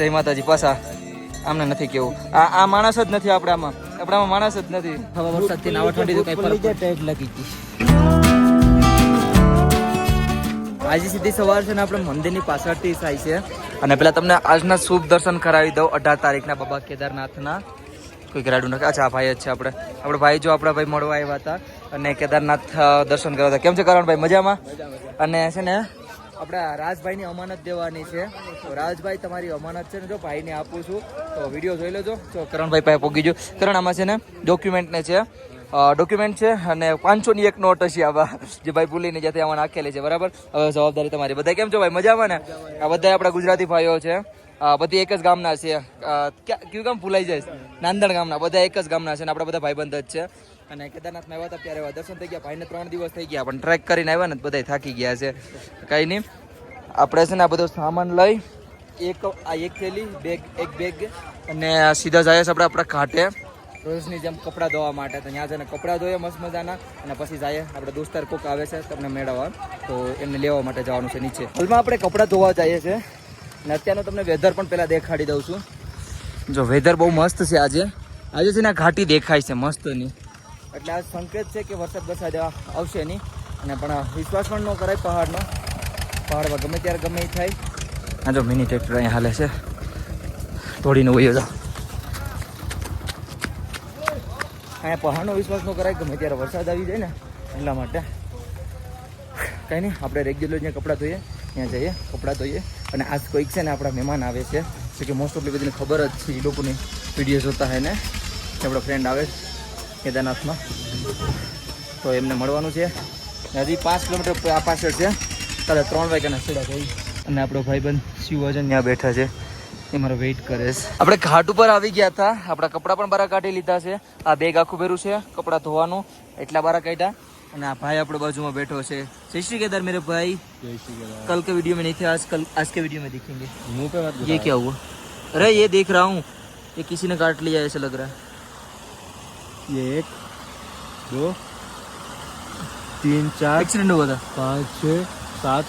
જય માતાજી પાછા. આમને નથી કેવું. આ આ માણસ જ નથી આપણામાં આપણામાં માણસ જ નથી. હવે વરસાદથી નાવટ ઠંડી તો કઈ ફરક ટાઈટ લાગી ગઈ. આજે સીધી સવાર છે ને આપણે મંદિરની પાછળથી થાય છે. અને પેલા તમને આજના શુભ દર્શન કરાવી દઉં. અઢાર તારીખના બાબા કેદારનાથના. કોઈ રાડું નથી. અચ્છા ભાઈ જ છે આપણે. આપણે ભાઈ જો આપણા ભાઈ મળવા આવ્યા હતા અને કેદારનાથ દર્શન કરવા હતા. કેમ છે કરણભાઈ મજામાં. અને છે ને આપણે રાજભાઈની અમાનત દેવાની છે. તો રાજભાઈ, તમારી અમાનત છે ને જો ભાઈને આપું છું. તો વીડિયો જોઈ લેજો. જો કરણભાઈ પાસે પોગી જો કરણ, આમાં છે ને ડોક્યુમેન્ટને છે. ડોક્યુમેન્ટ છે અને પાંચસોની એક નોટ હશે આવા, જે ભાઈ ભૂલીને જ્યાંથી આમાં નાખેલી છે. બરાબર? હવે જવાબદારી તમારી. બધા કેમ છો ભાઈ? મજામાં ને? આ બધા આપણા ગુજરાતી ભાઈઓ છે. બધી એક જ ગામના છે. ક્યાં- કયું ગામ? ભૂલાઈ જાય નાંદણ ગામના. બધા એક જ ગામના છે અને આપણા બધા ભાઈબંધ જ છે. અને કેદારનાથમાં આવ્યા હતા ત્યારે દર્શન થઈ ગયા. ભાઈને ત્રણ દિવસ થઈ ગયા, પણ ટ્રેક કરીને આવ્યા ને બધા થાકી ગયા છે. કંઈ નહીં. આપણે છે ને આ બધો સામાન લઈ, એક આ એક થેલી, બેગ, એક બેગ અને સીધા જાય છે આપણે આપણા ઘાટે. રોજની જેમ કપડાં ધોવા માટે. તો ત્યાં જઈને કપડાં ધોઈએ મસ્ત મજાના અને પછી જાય આપણે દોસ્તાર કોક આવે છે તમને મેળવવા. તો એમને લેવા માટે જવાનું છે નીચે. હાલમાં આપણે કપડાં ધોવા જઈએ છીએ અને અત્યારનું તમને વેધર પણ પહેલાં દેખાડી દઉં છું. જો વેધર બહુ મસ્ત છે આજે. આજે છે ને ઘાટી દેખાય છે મસ્તની. એટલે આ સંકેત છે કે વરસાદ વરસાદ આવશે નહીં. અને પણ વિશ્વાસ પણ ન કરાય પહાડનો. પહાડમાં ગમે ત્યારે ગમે એ થાય. આ જો મિની ટ્રેક્ટર અહીંયા હાલે છે. તોડીને વયો જાઓ. અહીંયા પહાડનો વિશ્વાસ ન કરાય, ગમે ત્યારે વરસાદ આવી જાય ને, એટલા માટે. કંઈ નહીં, આપણે રેગ્યુલર જ્યાં કપડાં ધોઈએ, ત્યાં જઈએ, કપડાં ધોઈએ. અને આજ કોઈક છે ને આપણા મહેમાન આવે છે. કે મોસ્ટ ઓફલી બધીને ખબર જ છે, એ લોકોની વીડિયો જોતા હોય ને આપણો ફ્રેન્ડ આવે. છે કેદારનાથમાં તો એમને મળવાનું છે ને હજી પાંચ કિલોમીટર આ પાછળ છે તારે ત્રણ વાગ્યાના છેડા થઈ અને આપણો ભાઈબંધ શિવજન ત્યાં બેઠા છે એ મારો વેઇટ કરે છે આપણે ઘાટ ઉપર આવી ગયા હતા આપણા કપડાં પણ બારા કાઢી લીધા છે આ બેગ આખું ભેરું છે કપડાં ધોવાનું એટલા બારા કાઢ્યા અને આ ભાઈ આપણો બાજુમાં બેઠો છે જય શ્રી કેદાર मेरे भाई कल के वीडियो में नहीं थे आज कल आज के वीडियो में दिखेंगे मुंह पे मत ये क्या हुआ अरे ये देख रहा हूँ ये किसी ने काट लिया ऐसा लग रहा है ये एक दो तीन चार एक्सीडेंट हुआ था पाँच छः सात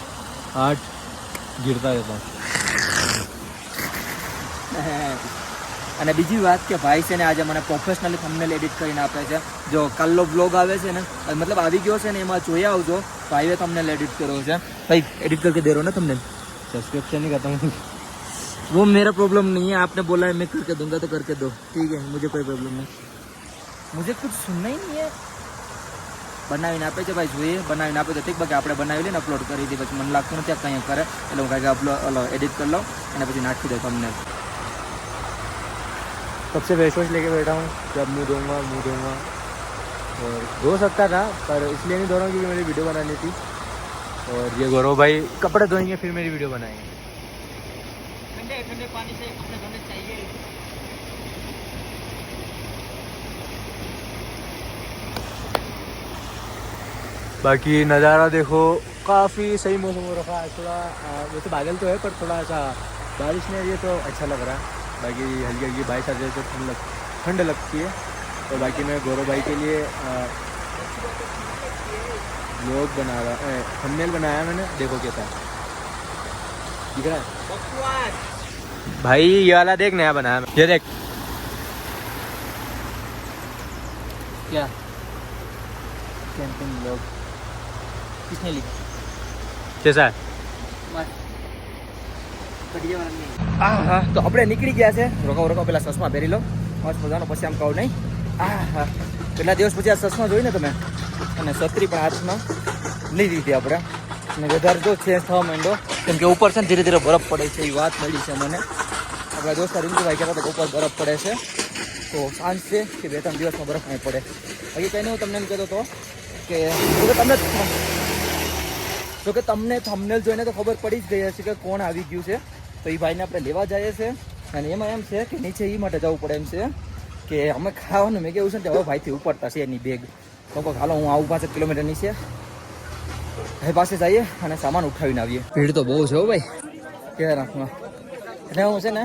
आठ गिरता रहता અને બીજી વાત કે ભાઈ છે ને આજે મને પ્રોફેશનલી થંબનેલ એડિટ કરીને આપે છે જો કાલનો બ્લોગ આવે છે ને અ, મતલબ આવી ગયો છે ને એમાં જોયા આવજો ભાઈએ થંબનેલ એડિટ કર્યો છે ભાઈ एडिट करके दे रहा हूँ ना तुमने सब्सक्रिप्शन नहीं करता हूँ वो मेरा प्रॉब्लम नहीं है आपने बोला है मैं करके दूंगा तो करके दो ठीक है मुझे कोई प्रॉब्लम नहीं मुझे कुछ सुनना ही नहीं है બનાવીને આપે છે ભાઈ જોઈએ બનાવીને આપે તો ઠીક બાકી આપણે બનાવી લઈને અપલોડ કરી દઈએ પછી મને લાગતું નથી આ કંઈ કરે એટલે હું કાંઈક અપલોડ ઓલો એડિટ કરી લઉં અને પછી નાખી દઉં તમને कब से फेस वॉश लेके बैठा हूँ जब मुंह धोऊंगा मुंह धोऊंगा और धो सकता था पर इसलिए नहीं धो रहा हूँ क्योंकि मेरी वीडियो बनानी थी और ये गौरव भाई कपड़े धोएंगे फिर मेरी वीडियो बनाएंगे ठंडे ठंडे पानी से कपड़े धोने बाकी नज़ारा देखो, काफ़ी सही मौसम हो रखा है। थोड़ा वैसे बादल तो है, पर थोड़ा सा बारिश में ये तो अच्छा लग रहा है। बाकी हल्की हल्की बारिश आ जाए तो ठंड लग, ठंड लगती है। और बाकी मैं गौरव भाई के लिए लोग बना रहा थंबनेल बनाया मैंने, देखो कैसा दिख रहा है? भाई, ये वाला देख, नया बनाया ये देख। क्या? कैंपिंग ब्लॉग किसने लिखा कैसा है હા હા તો આપણે નીકળી ગયા છે રોકાવ રોકાવ પેલા ચશ્મા પહેરી લો મસ્ત મજાનો પછી આમ કહું નહીં આ હા કેટલા દિવસ પછી આ ચશ્મા જોઈને તમે અને છત્રી પણ હાથમાં લઈ લીધી આપણે અને વેધર જો ચેન્જ થવા માંડ્યો કેમ કે ઉપર છે ને ધીરે ધીરે બરફ પડે છે એ વાત મળી છે મને આપણા દોસ્ત રિંકુભાઈ કહેતા હતા કે ઉપર બરફ પડે છે તો સાંજ છે કે બે ત્રણ દિવસમાં બરફ નહીં પડે બાકી કંઈ નહીં હું તમને એમ કહેતો હતો કે જો જો કે તમને થંબનેલ જોઈને તો ખબર પડી જ ગઈ હશે કે કોણ આવી ગયું છે. તો એ ભાઈને આપણે લેવા જઈએ છે. અને એમાં એમ છે કે નીચે એ માટે જવું પડે એમ છે કે અમે ખાવાનું મેં કેવું છે ને હવે ભાઈથી ઉપડતા છે એની બેગ તો કહો હાલો, હું આવું પાંચ કિલોમીટર નીચે. ભાઈ પાસે જઈએ અને સામાન ઉઠાવીને આવીએ. ભીડ તો બહુ છે હો ભાઈ. કેદારનાથમાં એટલે હું છે ને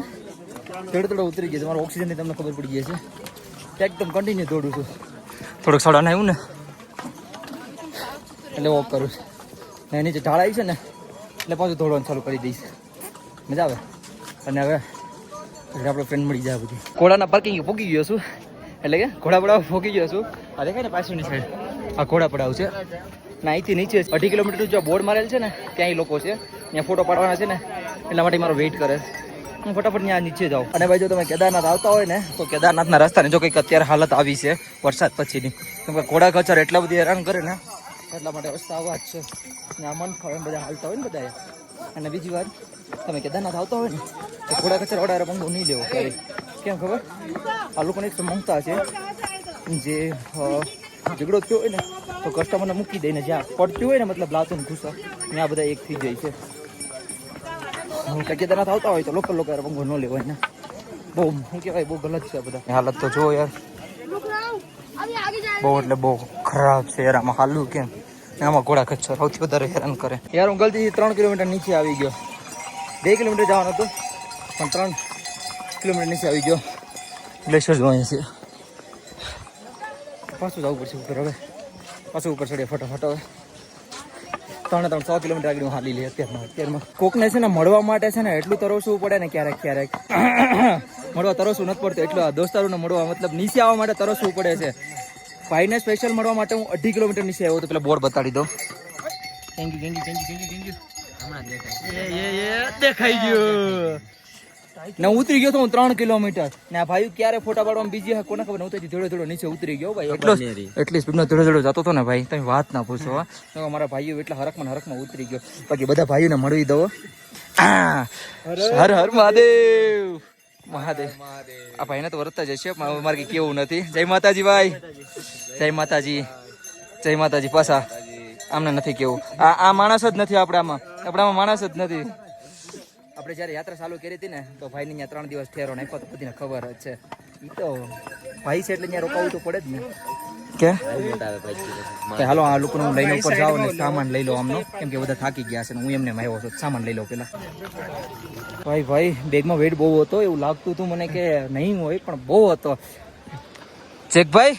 થોડું થોડું ઉતરી ગયું છે. મારો ઓક્સિજનની તમને ખબર પડી ગઈ છે એકદમ કન્ટિન્યુ દોડું છું. થોડુંક સડાને આવ્યું ને. એટલે વોક કરું છું. ને નીચે ઢાળ આવી છે ને, એટલે પાછું ધોળવાનું ચાલુ કરી દઈશ. મજા આવે. અને હવે આપણે ફ્રેન્ડ મળી જાય બધી. ઘોડાના પાર્કિંગ પૂકી ગયો છું. એટલે કે ઘોડા પડાવ ગયો છું. આ દેખાય ને પાછળની સાઈડ આ ઘોડા પડાવ છે. ને અહીંથી નીચે અઢી કિલોમીટરનું જો બોર્ડ મારેલ છે ને, ત્યાં લોકો છે. ત્યાં ફોટો પાડવાના છે ને, એટલા માટે મારો વેઇટ કરે. હું ફટાફટ ત્યાં નીચે જાઉં. અને ભાઈ જો તમે કેદારનાથ આવતા હોય ને, તો કેદારનાથના રસ્તાની જો કંઈક અત્યારે હાલત આવી છે, વરસાદ પછીની. કેમ કે ઘોડા કચર એટલા બધી હેરાન કરે ને એટલા માટે રસ્તા આવા જ છે. ને આ મન ફાવે બધા હાલતા હોય ને બધા અને બીજી વાત, તમે કેદારનાથ આવતા હોય ને, તો ઘોડા કચરા વડારે પંગો નહીં લેવો ક્યારે કેમ ખબર? આ લોકોને એક સમજતા છે, જે ઝઘડો થયો હોય ને, તો કસ્ટમરને મૂકી દઈને જ્યાં પડતું હોય ને, મતલબ લાતું ઘૂસો ત્યાં બધા એક થઈ જાય છે. કેદારનાથ આવતા હોય તો લોકલ લોકો પંગો ન લેવાય ને. બહુ, શું કહેવાય, બહુ ગલત છે બધા. હાલત તો જો યાર. બહુ એટલે બહુ ખરાબ છે યાર આમાં હાલવું કેમ? આમાં ઘોડા ખચ્છર સૌથી વધારે હેરાન કરે. યાર હું ગલતીથી ત્રણ કિલોમીટર નીચે આવી ગયો. બે કિલોમીટર જવાનું હતું પણ ત્રણ કિલોમીટર નીચે આવી ગયો. ગ્લેશિયર જોવા છે. પાછું જવું પડશે ઉપર હવે. પાછું ઉપર ચડીએ ફટાફટ હવે. ત્રણે ત્રણ સો કિલોમીટર આગળ હું હાલી લઈએ અત્યારમાં. અત્યારમાં કોકને છે ને મળવા માટે છે ને એટલું તરસવું પડે ને ક્યારેક ક્યારેક. મળવા તરસવું નથી પડતું. એટલે આ દોસ્તારોને મળવા મતલબ નીચે આવવા માટે તરસવું પડે છે. ભાઈને સ્પેશિયલ મળવા માટે હું અઢી કિલોમીટર નીચે આવ્યો તો પેલા બોર્ડ બતાડી દો thank you thank you thank you thank you દેખાઈ ગયું. ને ઉતરી ગયો તો હું ત્રણ કિલોમીટર. ને આ ભાઈ ક્યારે ફોટા પાડવામાં બીજી કોને ખબર? નહોતી ધીરે ધીરે નીચે ઉતરી ગયો. ભાઈ એટલો એટલી સ્પીડમાં ધીરે ધીરે જતો હતો ને ભાઈ. તમે વાત ના પૂછો તો મારા ભાઈઓ એટલા હરકમાં ને હરકમાં ઉતરી ગયો. બાકી બધા ભાઈઓને મળવી દો. હર હર મહાદેવ. મહાદેવ. આ ભાઈને તો વરતતા જ પણ મારે કેવું નથી. જય માતાજી ભાઈ. જય માતાજી. જય માતાજી પાછા. આમને નથી કેવું. આ આ માણસ જ નથી આપણામાં આપણામાં માણસ જ નથી. આપણે જ્યારે યાત્રા ચાલુ કરી હતી ને, તો ભાઈને અહીંયા ત્રણ દિવસ ઠેરો નાખ્યો તો બધીને ખબર જ છે. એ તો ભાઈ છે એટલે ત્યાં રોકાવું તો પડે જ ને. કે? હાલો આ લોકોને હું લઈને ઉપર જાઉં ને સામાન લઈ લો આમનો. કેમ કે બધા થાકી ગયા છે ને હું એમને આવ્યો છું સામાન લઈ લો પેલા. ભાઈ ભાઈ બેગમાં વેટ બહુ હતો એવું લાગતું હતું મને કે નહીં હોય પણ બહુ હતો. ચેક ભાઈ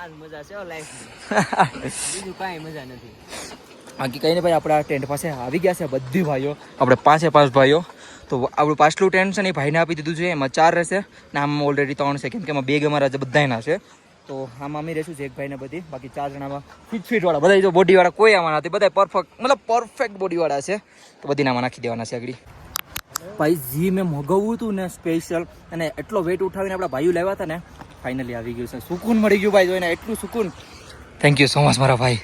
આજ મજા છે લાઈફ બીજું કાંઈ મજા નથી. બાકી કઈ ને ભાઈ આ ટેન્ટ પાસે આવી ગયા છે બધી ભાઈઓ. આપણે પાંચે પાંચ ભાઈઓ. તો આપણું પાછલું ટેન્ટ છે ને એ ભાઈને આપી દીધું છે. એમાં ચાર રહેશે. ને આમાં ઓલરેડી ત્રણ છે. કેમ કે એમાં બેગ અમારા બધાના છે. તો આમાં અમે રહીશું એક ભાઈને બધી. બાકી ચાર જણામાં ફિટ ફિટવાળા બધા જો બોડીવાળા કોઈ આમાં નથી. બધા પરફેક્ટ મતલબ પરફેક્ટ બોડીવાળા છે. તો બધી આમાં નાખી દેવાના છે આગળ. ભાઈ, જી મેં મગાવ્યું હતું ને સ્પેશિયલ અને એટલો વેટ ઉઠાવીને આપણા ભાઈઓ લાવ્યા હતા ને ફાઇનલી આવી ગયું છે. સુકૂન મળી ગયું ભાઈ જોઈને. એટલું સુકૂન. થેન્ક યુ સો મચ મારા ભાઈ.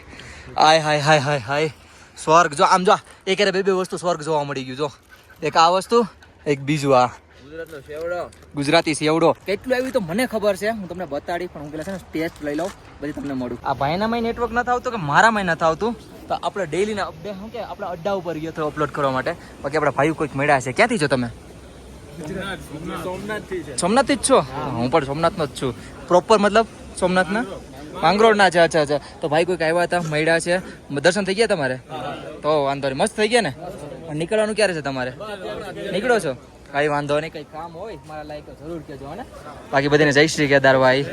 હાય હાય હાય હાય હાય સ્વર્ગ, જો આમ જો, એક બે બે વસ્તુ સ્વર્ગ જોવા મળી ગયું, જો. એક આ વસ્તુ એક બીજું આ. ગુજરાતનો સેવડો ગુજરાતી સેવડો કેટલું આવ્યું તો મને ખબર છે. હું તમને બતાડી પણ હું પેલા છે ને ટેસ્ટ લઈ લઉં બધી તમને મળું. આ ભાઈના માં નેટવર્ક નથી આવતું કે મારામાં નથી આવતું? તો આપણે ડેલીના અપડેટ શું કે આપણે અડ્ડા ઉપર ગયો તો અપલોડ કરવા માટે. બાકી આપણા ભાઈઓ કોઈક મળ્યા છે. ક્યાંથી છો તમે? સોમનાથ જ છો? હું પણ સોમનાથનો જ છું. પ્રોપર મતલબ સોમનાથના? માંગરોળના છે, અચ્છા અચ્છા. તો ભાઈ કોઈક આવ્યા હતા, મળ્યા છે. દર્શન થઈ ગયા તમારે? તો વાંધો નહીં. મસ્ત થઈ ગયા ને? પણ નીકળવાનું ક્યારે છે તમારે? નીકળો છો? કઈ વાંધો નહીં, કઈ કામ હોય, મારા લાયક જરૂર કેજો ને? બાકી બધાને જય શ્રી કેદાર ભાઈ.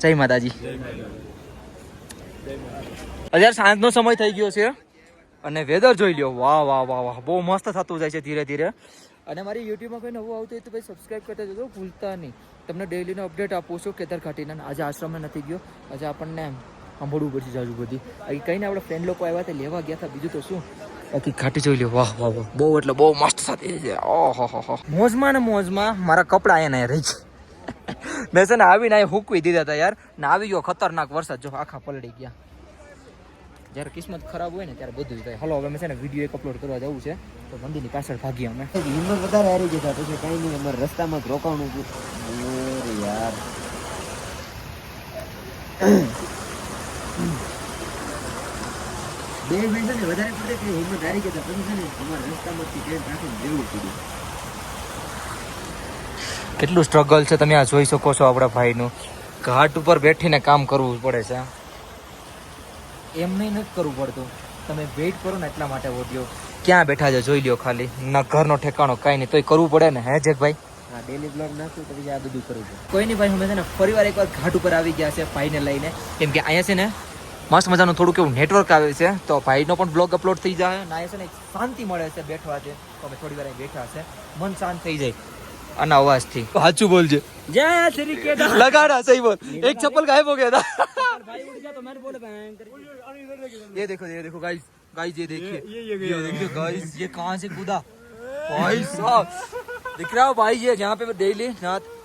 જય માતાજી. અત્યારે સાંજનો સમય થઈ ગયો છે. અને વેધર જોઈ લ્યો. વાહ વાહ વાહ વાહ. બહુ મસ્ત થતું જાય છે ધીરે ધીરે. અને મારી યુટ્યુબમાં કોઈ નવું આવતું હોય તો ભાઈ સબસ્ક્રાઈબ કરતા જજો ભૂલતા નહીં. તમને ડેલીનો અપડેટ આપું છું કેદાર ઘાટીના અને આજે આશ્રમે નથી ગયો. આજે આપણને સાંભળવું પડશે જાજુ બધી. બાકી કઈ ને આપણે ફ્રેન્ડ લોકો આવ્યા હતા લેવા ગયા હતા. બીજું તો શું? બાકી ઘાટી જોઈ લ્યો. વાહ વાહ વાહ. બહુ એટલે બહુ મસ્ત થતી છે. ઓહો હો હો મોજમાં ને મોજમાં મારા કપડાં અહીંયા રહી છે મેં છે ને આવીને હૂકવી દીધા હતા યાર. ને આવી ગયો ખતરનાક વરસાદ. જો આખા પલળી ગયા. જ્યારે કિસ્મત ખરાબ હોય ને ત્યારે બધું જ થાય. હલો હવે મેં છે ને વીડિયો એક અપલોડ કરવા જવું છે. તો મંદિરની પાછળ ભાગી અમે. હિંમત વધારે હારી જતા પછી કઈ નહીં અમારે રસ્તામાં જ રોકાણું હતું. યાર. બે મિનિટ છે ને વધારે પડે કે હિંમત હારી જતા પછી છે ને અમારા રસ્તામાંથી ટ્રેન રાખીને જવું પડ્યું. કેટલું સ્ટ્રગલ છે તમે આ જોઈ શકો છો આપણા ભાઈનું. ઘાટ ઉપર બેઠીને કામ કરવું પડે છે. એમને નથી કરવું પડતું. તમે વેઇટ કરો ને એટલા માટે ઓડિયો ક્યાં બેઠા છે? જોઈ લ્યો ખાલી. ના ઘરનો ઠેકાણો કાંઈ નહીં. તોય કરવું પડે ને હે જેકભાઈ હા ડેલી બ્લોગ નાખું તો આ બધું કરવું પડે કોઈ નહીં ભાઈ અમે છે ને ફરીવાર એકવાર ઘાટ ઉપર આવી ગયા છે ભાઈને લઈને. કેમ કે અહીંયા છે ને મસ્ત મજાનું થોડુંક એવું નેટવર્ક આવે છે તો ભાઈનો પણ બ્લોગ અપલોડ થઈ જાય અને અહીંયા છે ને શાંતિ મળે છે બેઠવા છે. તો અમે થોડી વાર બેઠા છે. મન શાંત થઈ જાય. અને અવાજથી. સાચું બોલજે. જય શ્રી કેદાર લગાડા સહી બોલ એક ચપ્પલ ગાયબ હો ગયા था भाई उठ जा तो मैंने बोला भयंकर ये देखो ये देखो गाइस गाइस ये देखिए ये देखिए गाइस ये कहाँ से कूदा भाई साहब दिख रहा हो भाई ये जहाँ पे डेली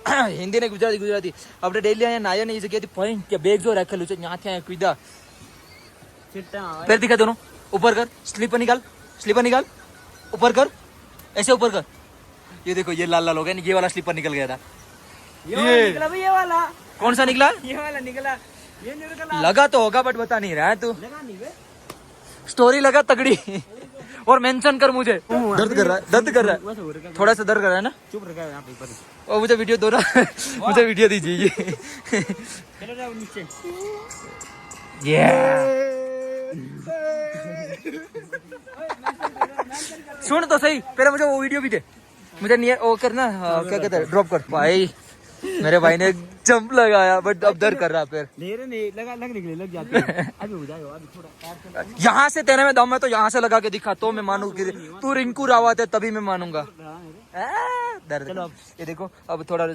હિન્દી ને ગુજરાતી ગુજરાતી આપણે ડેલી અહીંયા નાયા ને એ જગ્યાથી પોઈન્ટ કે બેગ જો રાખેલું છે ત્યાંથી અહીંયા કૂદા चिट्टा पैर दिखा दोनों ऊपर कर स्लीपर निकाल स्लीपर निकाल ऊपर कर ऐसे ऊपर कर ये देखो ये लाल लाल हो गया ये वाला स्लीपर निकल गया था ये वाला निकला भाई ये वाला कौन सा निकला ये वाला निकला ये लगा तो होगा बट बता नहीं रहा है तू। लगा नहीं स्टोरी लगा तगड़ी। और मेंशन कर मुझे। दर्द कर रहा है दर्द कर रहा है। हो थोड़ा सा दर्द कर रहा है ना? चुप रखा यहाँ और मुझे वीडियो दो ना। मुझे वीडियो दीजिए चलो ये सुन तो सही पहले मुझे वो वीडियो भी दे। मुझे नियर वो करना हाँ, क्या कहते हैं ड्रॉप कर। भाई। मेरे भाई ने जंप लगाया बट अब दर्द कर रहा है पैर ले रहे नहीं लगा लगने के लिए लग जाते हैं अभी हो जाएगा अभी थोड़ा पैर से यहाँ से तेरे में दम है तो यहाँ से लगा के दिखा तो मैं मानू कि तू रिंकू रावत है तभी मैं मानूंगा लगा मेरे आ, दर्द चलो अब। ये देखो अब थोड़ा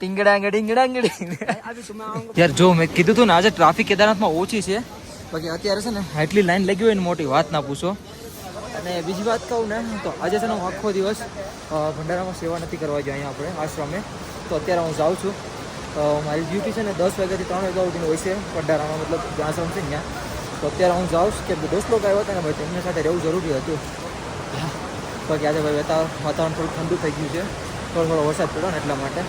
ટીંગડાંગે ટીંગડાંગે अभी तुम्हें आऊंगा યાર જો મેં કીધું હતું ને આજે ટ્રાફિક કેદારનાથમાં ઓછી છે બાકી અત્યારે છે ને આટલી લાઈન લાગી હોય ને મોટી વાત ના પૂછો અને બીજી વાત કહું ને તો આજે છે ને હું આખો દિવસ અ, ભંડારામાં સેવા નથી કરવા ગયા અહીંયા આપણે આશ્રમે તો અત્યારે હું જાઉં છું. મારી ડ્યુટી છે ને દસ વાગ્યાથી ત્રણ વાગ્યા સુધીની હોય છે પડારામાં મતલબ જ્યાં આશ્રમ ત્યાં. તો અત્યારે હું જાઉં છું કે દોસ્ત લોકો આવ્યા હતા ને ભાઈ તેમની સાથે રહેવું જરૂરી હતું. બાકી આજે ભાઈ વાતાવરણ થોડું ઠંડુ થઈ ગયું છે. થોડો થોડો વરસાદ પડ્યો ને એટલા માટે.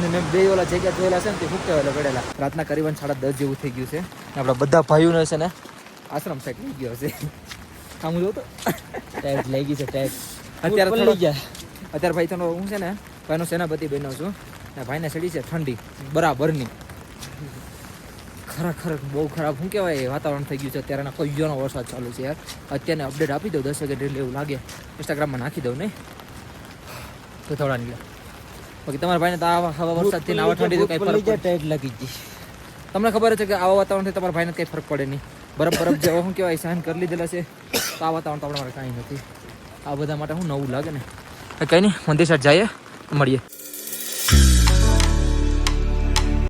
ને મેં બે ઓલા જગ્યા જોયેલા છે ને તે ફૂકટેલા પડેલા રાતના કરીબન સાડા દસ જેવું થઈ ગયું છે. આપણા બધા ભાઈઓને છે ને આશ્રમ સાઈડ લઈ ગયો છે. આમ જોઉં તો. ટેક્સ લઈ ગઈ છે ટેક્સ અત્યારે થોડો ગયા. અત્યારે ભાઈ થોડો હું છે ને ભાઈનો સેનાપતિ બન્યો છું. અને ભાઈને ચડી છે ઠંડી. બરાબરની. ખરેખર બહુ ખરાબ. શું કહેવાય વાતાવરણ થઈ ગયું છે. અત્યારે અત્યારેના કયોનો વરસાદ ચાલુ છે યાર. અત્યારે અપડેટ આપી દઉં દસ વાગે ડેલી એવું લાગે. ઇન્સ્ટાગ્રામમાં નાખી દઉં નહીં તો થોડા નીકળે. બાકી તમારા ભાઈને તો આવા હવા વરસાદથી આવા ઠંડી તો કંઈ ફરક ટાઈટ લાગી ગઈ. તમને ખબર છે કે આવા વાતાવરણથી તમારા ભાઈને કંઈ ફરક પડે નહીં. બરફ બરફ જેવો શું કહેવાય સહન કરી લીધેલા છે. તો આ વાતાવરણ તો આપણા માટે કાંઈ નથી. આ બધા માટે હું નવું લાગે ને. કંઈ નહીં મંદિર સાઈડ જઈએ. મળીએ.